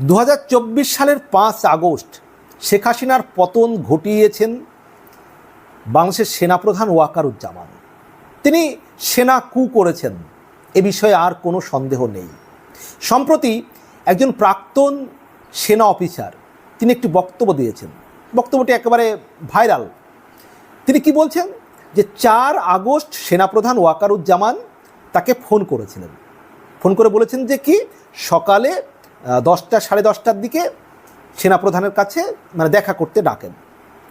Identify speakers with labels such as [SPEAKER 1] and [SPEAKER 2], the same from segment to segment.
[SPEAKER 1] দু হাজার চব্বিশ সালের পাঁচ আগস্ট শেখ হাসিনার পতন ঘটিয়েছেন বাংলাদেশের সেনাপ্রধান ওয়াকারুজ্জামান। তিনি সেনা কু করেছেন, এ বিষয়ে আর কোনো সন্দেহ নেই। সম্প্রতি একজন প্রাক্তন সেনা অফিসার তিনি একটি বক্তব্য দিয়েছেন। বক্তব্যটি একেবারে ভাইরাল। তিনি কি বলছেন? যে চার আগস্ট সেনাপ্রধান ওয়াকারুজ্জামান তাকে ফোন করেছিলেন। ফোন করে বলেছেন যে কি? সকালে দশটা, সাড়ে দশটার দিকে সেনাপ্রধানের কাছে মানে দেখা করতে ডাকেন।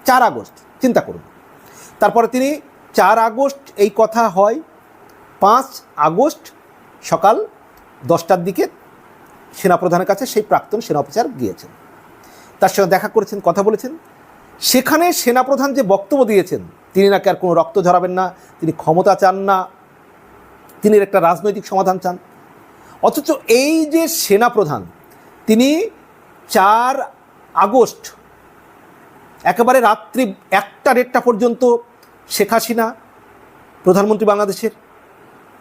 [SPEAKER 1] চার আগস্ট, চিন্তা করুন। তারপরে তিনি চার আগস্ট এই কথা হয়, পাঁচ আগস্ট সকাল দশটার দিকে সেনাপ্রধানের কাছে সেই প্রাক্তন সেনা অফিসার গিয়েছেন। তার সঙ্গে দেখা করেছেন, কথা বলেছেন। সেখানে সেনাপ্রধান যে বক্তব্য দিয়েছেন, তিনি নাকি আর কোনো রক্ত ঝরাবেন না, তিনি ক্ষমতা চান না, তিনি একটা রাজনৈতিক সমাধান চান। অথচ এই যে সেনাপ্রধান তিনি চার আগস্ট, একেবারে রাত্রি একটা দেড়টা পর্যন্ত শেখ হাসিনা, প্রধানমন্ত্রী বাংলাদেশের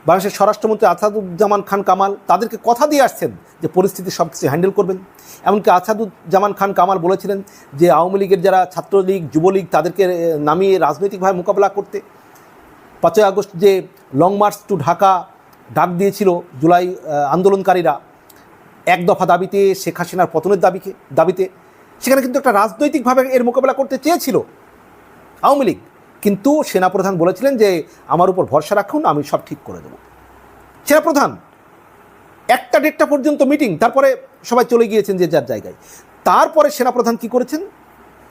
[SPEAKER 1] বাংলাদেশের স্বরাষ্ট্রমন্ত্রী আসাদুজ্জামান খান কামাল তাদেরকে কথা দিয়ে আসছেন যে পরিস্থিতি সব কিছু হ্যান্ডেল করবেন। এমনকি আসাদুজ্জামান খান কামাল বলেছিলেন যে আওয়ামী লীগের যারা ছাত্রলীগ, যুবলীগ তাদেরকে নামিয়ে রাজনৈতিকভাবে মোকাবেলা করতে। পাঁচই আগস্ট যে লং মার্চ টু ঢাকা ডাক দিয়েছিল জুলাই আন্দোলনকারীরা এক দফা দাবিতে শেখ হাসিনার পতনের দাবিকে, দাবিতে, সেখানে কিন্তু একটা রাজনৈতিকভাবে এর মোকাবেলা করতে চেয়েছিল আওয়ামী লীগ। কিন্তু সেনাপ্রধান বলেছিলেন যে, আমার উপর ভরসা রাখুন, আমি সব ঠিক করে দেবো। সেনাপ্রধান, একটা দেড়টা পর্যন্ত মিটিং, তারপরে সবাই চলে গিয়েছেন যে যার জায়গায়। তারপরে সেনাপ্রধান কি করেছেন?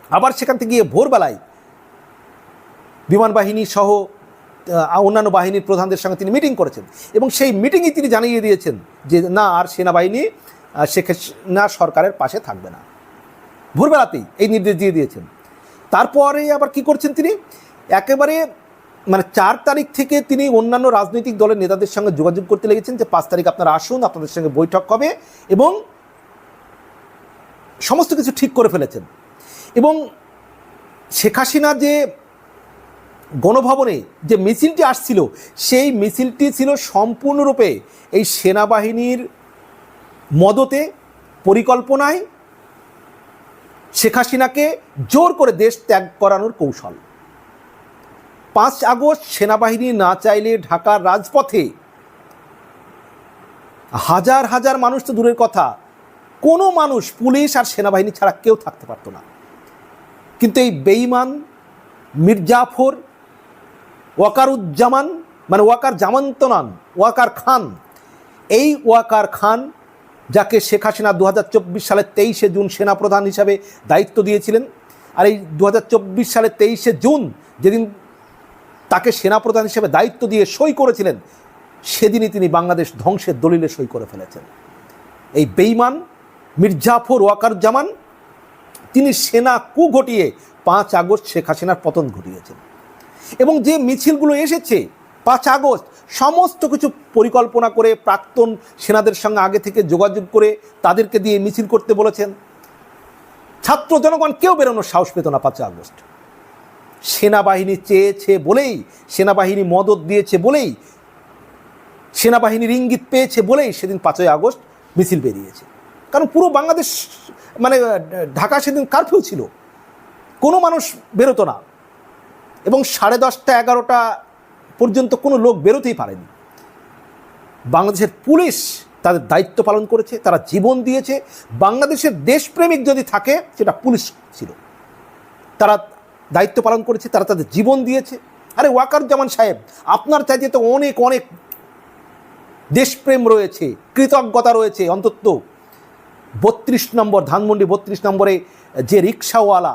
[SPEAKER 1] আবার সেখান থেকে গিয়ে ভোরবেলায় বিমান বাহিনী সহ অন্যান্য বাহিনীর প্রধানদের সঙ্গে তিনি মিটিং করেছেন। এবং সেই মিটিংয়ে তিনি জানিয়ে দিয়েছেন যে, না, আর সেনাবাহিনী শেখ হাসিনা সরকারের পাশে থাকবে না। ভোরবেলাতেই এই নির্দেশ দিয়ে দিয়েছেন। তারপরে আবার কি করছেন তিনি? একেবারে মানে চার তারিখ থেকে তিনি অন্যান্য রাজনৈতিক দলের নেতাদের সঙ্গে যোগাযোগ করতে লেগেছেন যে, পাঁচ তারিখ আপনারা আসুন, আপনাদের সঙ্গে বৈঠক হবে। এবং সমস্ত কিছু ঠিক করে ফেলেছেন। এবং শেখ হাসিনা যে গণভবনে যে মিছিলটি আসছিল, সেই মিছিলটি ছিল সম্পূর্ণরূপে এই সেনাবাহিনীর মদতে, পরিকল্পনায় শেখ হাসিনাকে জোর করে দেশ ত্যাগ করানোর কৌশল। পাঁচ আগস্ট সেনাবাহিনী না চাইলে ঢাকার রাজপথে হাজার হাজার মানুষ তো দূরের কথা, কোনো মানুষ, পুলিশ আর সেনাবাহিনী ছাড়া কেউ থাকতে পারতো না। কিন্তু এই বেইমান মির্জাফর ওয়াকারুজ্জামান মানে ওয়াকার জামান তো নন ওয়াকার খান। এই ওয়াকার খান যাকে শেখ হাসিনা দু হাজার চব্বিশ সালের তেইশে জুন সেনাপ্রধান হিসাবে দায়িত্ব দিয়েছিলেন, আর এই দু সালের তেইশে জুন যেদিন তাকে সেনাপ্রধান হিসেবে দায়িত্ব দিয়ে সই করেছিলেন, সেদিনই তিনি বাংলাদেশ ধ্বংসের দলিলে সই করে ফেলেছেন। এই বেইমান মির্জাফর ওয়াকারুজ্জামান, তিনি সেনা কু ঘটিয়ে পাঁচ আগস্ট শেখ হাসিনার পতন ঘটিয়েছেন। এবং যে মিছিলগুলো এসেছে, পাঁচ আগস্ট, সমস্ত কিছু পরিকল্পনা করে প্রাক্তন সেনাদের সঙ্গে আগে থেকে যোগাযোগ করে তাদেরকে দিয়ে মিছিল করতে বলেছেন। ছাত্র জনগণ কেউ বেরোনোর সাহস পেত না পাঁচ আগস্ট। সেনাবাহিনী চেয়েছে বলেই, সেনাবাহিনী মদত দিয়েছে বলেই, সেনাবাহিনীর ইঙ্গিত পেয়েছে বলেই সেদিন পাঁচই আগস্ট মিছিল বেরিয়েছে। কারণ পুরো বাংলাদেশ মানে ঢাকা সেদিন কারফিউ ছিল। কোনো মানুষ বেরোতো না। এবং সাড়ে দশটা এগারোটা পর্যন্ত কোনো লোক বেরোতেই পারেনি। বাংলাদেশের পুলিশ তাদের দায়িত্ব পালন করেছে, তারা জীবন দিয়েছে। বাংলাদেশের দেশপ্রেমিক যদি থাকে, সেটা পুলিশ ছিল। তারা দায়িত্ব পালন করেছে, তারা তাদের জীবন দিয়েছে। আরে ওয়াকারুজ্জামান সাহেব, আপনার চাইতে তো অনেক অনেক দেশপ্রেম রয়েছে, কৃতজ্ঞতা রয়েছে অন্তত। বত্রিশ নম্বর, ধানমন্ডি বত্রিশ নম্বরে যে রিক্সাওয়ালা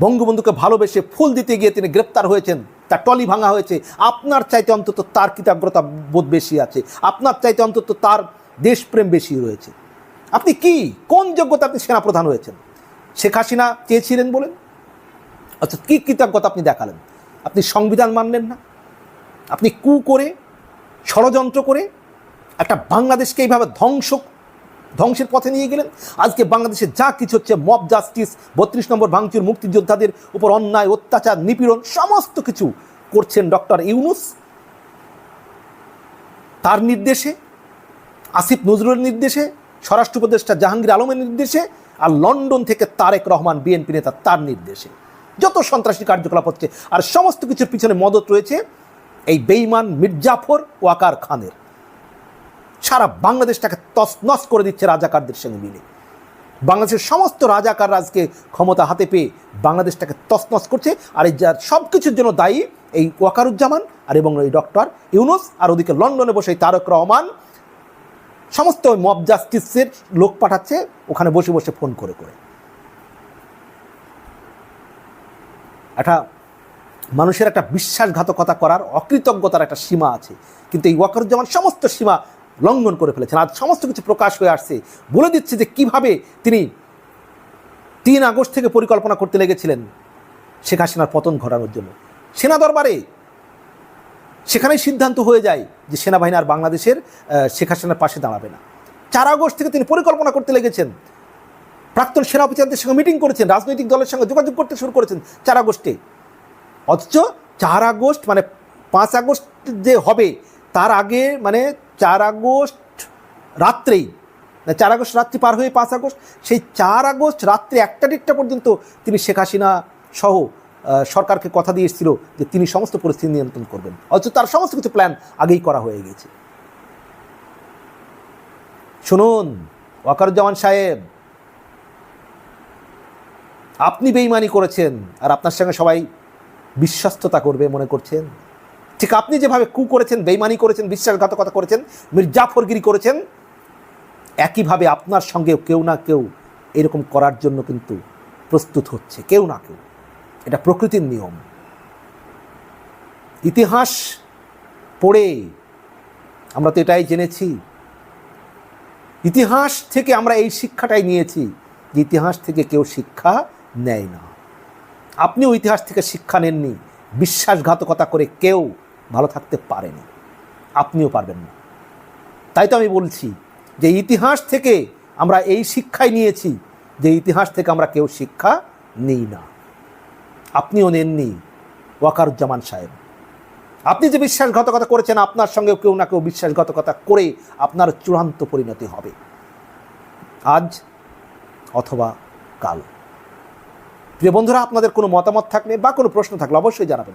[SPEAKER 1] বঙ্গবন্ধুকে ভালোবেসে ফুল দিতে গিয়ে তিনি গ্রেপ্তার হয়েছেন। তার টলি ভাঙা হয়েছে। আপনার চাইতে অন্তত তার কৃতজ্ঞতা বোধ বেশি আছে। আপনার চাইতে অন্তত তার দেশপ্রেম বেশি রয়েছে। আপনি কি? কোন যোগ্যতা আপনি সেনাপ্রধান হয়েছেন? শেখ হাসিনা চেয়েছিলেন বলেন। আচ্ছা কী কৃতজ্ঞতা আপনি দেখালেন? আপনি সংবিধান মানলেন না। আপনি কু করে, ষড়যন্ত্র করে একটা বাংলাদেশকে এইভাবে ধ্বংস ধ্বংসের পথে নিয়ে গেলেন। আজকে বাংলাদেশে যা কিছু হচ্ছে মব জাস্টিস বত্রিশ নম্বর ভাঙচুর, মুক্তিযোদ্ধাদের উপর অন্যায়, অত্যাচার, নিপীড়ন, সমস্ত কিছু করছেন ডক্টর ইউনুস। তার নির্দেশে, আসিফ নজরুলের নির্দেশে, স্বরাষ্ট্র উপদেষ্টা জাহাঙ্গীর আলমের নির্দেশে আর লন্ডন থেকে তারেক রহমান, বিএনপি নেতা, তার নির্দেশে। যত সন্ত্রাসী কার্যকলাপ হচ্ছে আর সমস্ত কিছুর পিছনে মদত রয়েছে এই বেইমান মির্জাফর ওয়াকার খানের। সারা বাংলাদেশটাকে তছনছ করে দিচ্ছে রাজাকারদের সঙ্গে মিলে। বাংলাদেশের সমস্ত রাজাকার রাজকে ক্ষমতা হাতে পেয়ে বাংলাদেশটাকে তছনছ করছে। আর এই যার সব কিছুর জন্য দায়ী এই ওয়াকারুজ্জামান আর এবং এই ডক্টর ইউনুস, আর ওদিকে লন্ডনে বসে তারক রহমান। সমস্ত মব জাস্টিসের লোক পাঠাচ্ছে, ওখানে বসে বসে ফোন করে করে। একটা মানুষের একটা বিশ্বাসঘাতকতা করার অকৃতজ্ঞতার একটা সীমা আছে। কিন্তু এই ওয়াকারুজ্জামান সমস্ত সীমা লঙ্ঘন করে ফেলেছেন। আজ সমস্ত কিছু প্রকাশ হয়ে আসছে। বলে দিচ্ছে যে কীভাবে তিনি তিন আগস্ট থেকে পরিকল্পনা করতে লেগেছিলেন শেখ হাসিনার পতন ঘটানোর জন্য। সেনা দরবারে সেখানেই সিদ্ধান্ত হয়ে যায় যে সেনাবাহিনী আর বাংলাদেশের শেখ হাসিনার পাশে দাঁড়াবে না। চার আগস্ট থেকে তিনি পরিকল্পনা করতে লেগেছেন। প্রাক্তন সেনা অফিসারদের সঙ্গে মিটিং করেছেন, রাজনৈতিক দলের সঙ্গে যোগাযোগ করতে শুরু করেছেন চার আগস্টে। অথচ চার আগস্ট মানে পাঁচ আগস্ট যে হবে তার আগে মানে চার আগস্ট রাত্রেই চার আগস্ট রাত্রি পার হয়ে পাঁচ আগস্ট, সেই চার আগস্ট রাত্রে একটা দেড়টা পর্যন্ত তিনি শেখ হাসিনা সহ সরকারকে কথা দিয়ে যে তিনি সমস্ত পরিস্থিতি নিয়ন্ত্রণ করবেন। অথচ তার সমস্ত কিছু প্ল্যান আগেই করা হয়ে গেছে। শুনুন, ওয়াকারুজ্জামান সাহেব, আপনি বেইমানি করেছেন, আর আপনার সঙ্গে সবাই বিশ্বস্ততা করবে মনে করছেন? ঠিক আপনি যেভাবে কু করেছেন, বেইমানি করেছেন, বিশ্বাসঘাতকতা করেছেন, মির্জাফরগিরি করেছেন, একইভাবে আপনার সঙ্গে কেউ না কেউ এরকম করার জন্য কিন্তু প্রস্তুত হচ্ছে, কেউ না কেউ। এটা প্রকৃতির নিয়ম। ইতিহাস পড়ে আমরা তো এটাই জেনেছি। ইতিহাস থেকে আমরা এই শিক্ষাটাই নিয়েছি যে ইতিহাস থেকে কেউ শিক্ষা নেয় না। আপনিও ইতিহাস থেকে শিক্ষা নেননি, বিশ্বাসঘাতকতা করে কেউ ভালো থাকতে পারেনি। আপনিও পারবেন না। তাই তো আমি বলছি যে ইতিহাস থেকে আমরা এই শিক্ষাই নিয়েছি যে ইতিহাস থেকে আমরা কেউ শিক্ষা নিই না। আপনিও নেননি ওয়াকারুজ্জামান সাহেব। আপনি যে বিশ্বাসঘাতকতা করেছেন, আপনার সঙ্গে কেউ না কেউ বিশ্বাসঘাতকতা করে আপনার চূড়ান্ত পরিণতি হবে। আজ অথবা কাল। প্রিয় বন্ধুরা, আপনাদের কোনো মতামত থাকলে বা কোনো প্রশ্ন থাকলে অবশ্যই জানাবেন।